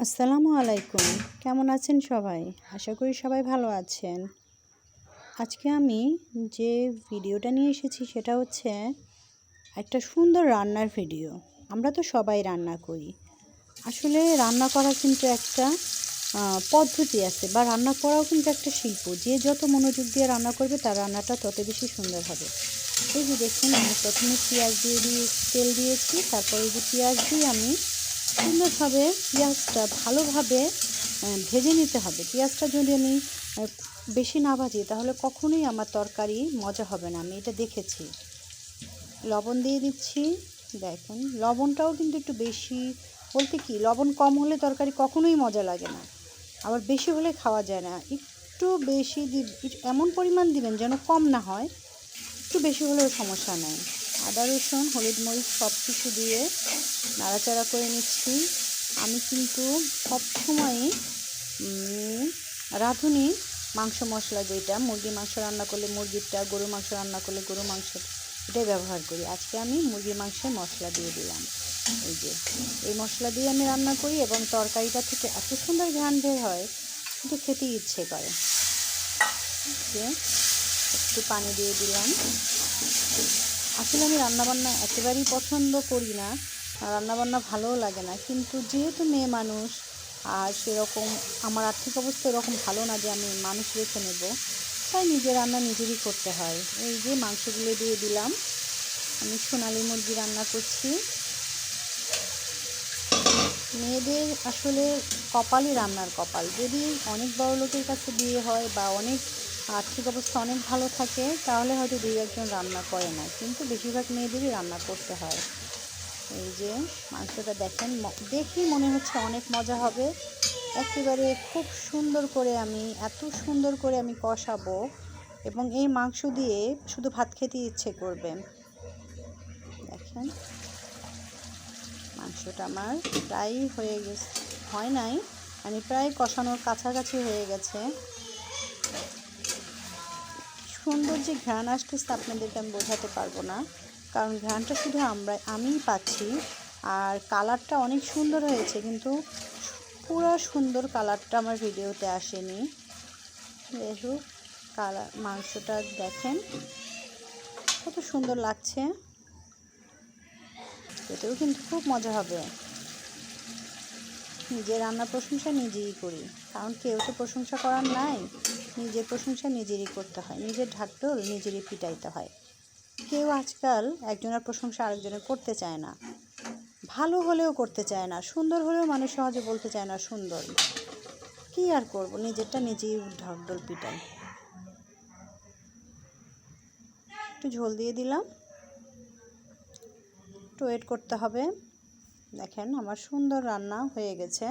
আসসালামু আলাইকুম। কেমন আছেন সবাই? আশা করি সবাই ভালো আছেন। আজকে আমি যে ভিডিওটা নিয়ে এসেছি সেটা হচ্ছে একটা সুন্দর রান্নার ভিডিও। আমরা তো সবাই রান্না করি। আসলে রান্না করা কিন্তু একটা পদ্ধতি আছে বা রান্না করাও কিন্তু একটা শিল্প। যে যত মনোযোগ দিয়ে রান্না করবে তার রান্নাটা তত বেশি সুন্দর হবে। এই যে দেখুন, আমি প্রথমে পেঁয়াজ দিয়ে দিয়ে, তেল দিয়েছি, তারপরে যে পেঁয়াজ দিয়ে আমি সুন্দরভাবে পেঁয়াজটা ভালোভাবে ভেজে নিতে হবে। পেঁয়াজটা যদি আমি বেশি না ভাজি, তাহলে কখনোই আমার তরকারি মজা হবে না। আমি এটা দেখেছি। লবণ দিয়ে দিচ্ছি। দেখেন, লবণটাও কিন্তু একটু বেশি, বলতে কি, লবণ কম হলে তরকারি কখনোই মজা লাগে না। আবার বেশি হলে খাওয়া যায় না। একটু বেশি এমন পরিমাণ দিবেন যেন কম না হয়। একটু বেশি হলেও সমস্যা নেই। আদা, রসুন, হলুদ মরিচ সব কিছু দিয়ে নাড়াচাড়া করে নিচ্ছি। আমি কিন্তু সবসময়ই রাঁধুনি মাংস মশলা যেটা মুরগি মাংস রান্না করলে মুরগিরটা গরু মাংস রান্না করলে গরু মাংস, এটাই ব্যবহার করি। আজকে আমি মুরগির মাংসে মশলা দিয়ে দিলাম। এই যে, এই মশলা দিয়ে আমি রান্না করি এবং তরকারিটা থেকে এত সুন্দর ঘ্রাণ বের হয়, কিন্তু খেতেই ইচ্ছে করে। একটু পানি দিয়ে দিলাম। আসলে আমি রান্নাবান্না একেবারেই পছন্দ করি না। রান্নাবান্না ভালোও লাগে না। কিন্তু যেহেতু মেয়ে মানুষ, আর সেরকম আমার আর্থিক অবস্থা এরকম ভালো না যে আমি মানুষ রেখে নেব, তাই নিজে রান্না নিজেরই করতে হয়। এই যে মাংসগুলো দিয়ে দিলাম, আমি সোনালি মুরগি রান্না করছি। মেয়েদের আসলে কপালই রান্নার কপাল। যদি অনেক বড় লোকের কাছে বিয়ে হয় বা অনেক আর্থিক অবস্থা অনেক ভালো থাকে, তাহলে হয়তো দুই একজন রান্না করে না। কিন্তু বেশিরভাগ মেয়েদেরই রান্না করতে হয়। এই যে, মাংসটা দেখেন দেখেই মনে হচ্ছে অনেক মজা হবে। একেবারে খুব সুন্দর করে আমি, এত সুন্দর করে আমি কষাবো এবং এই মাংস দিয়ে শুধু ভাত খেতে ইচ্ছে করবে। দেখেন, মাংসটা আমার প্রায় হয়ে গেছে, হয় নাই। মানে প্রায় কষানোর কাছাকাছি হয়ে গেছে। সুন্দর যে ঘ্রাণ আসতেছে আপনাদেরকে আমি বোঝাতে পারব না। কারণ ঘ্রাণটা শুধু আমরা আমিই পাচ্ছি। আর কালারটা অনেক সুন্দর হয়েছে, কিন্তু পুরো সুন্দর কালারটা আমার ভিডিওতে আসেনি। যাই হোক কালার মাংসটা দেখেন, কত সুন্দর লাগছে। এতেও কিন্তু খুব মজা হবে। নিজের রান্নার প্রশংসা নিজেই করি। কারণ কেউ তো প্রশংসা করার নাই। নিজের প্রশংসা নিজেরই করতে হয়। নিজের ঢাকঢোল নিজেরই পিটাইতে হয়। কেউ আজকাল একজনের প্রশংসা আরেকজনের করতে চায় না। ভালো হলেও করতে চায় না। সুন্দর হলেও মানুষ সহজে বলতে চায় না সুন্দর। কি আর করব? নিজেরটা নিজেই ঢাকঢোল পিটাই। একটু ঝোল দিয়ে দিলাম। একটু ওয়েট করতে হবে। দেখেন আমার সুন্দর রান্না হয়ে গেছে।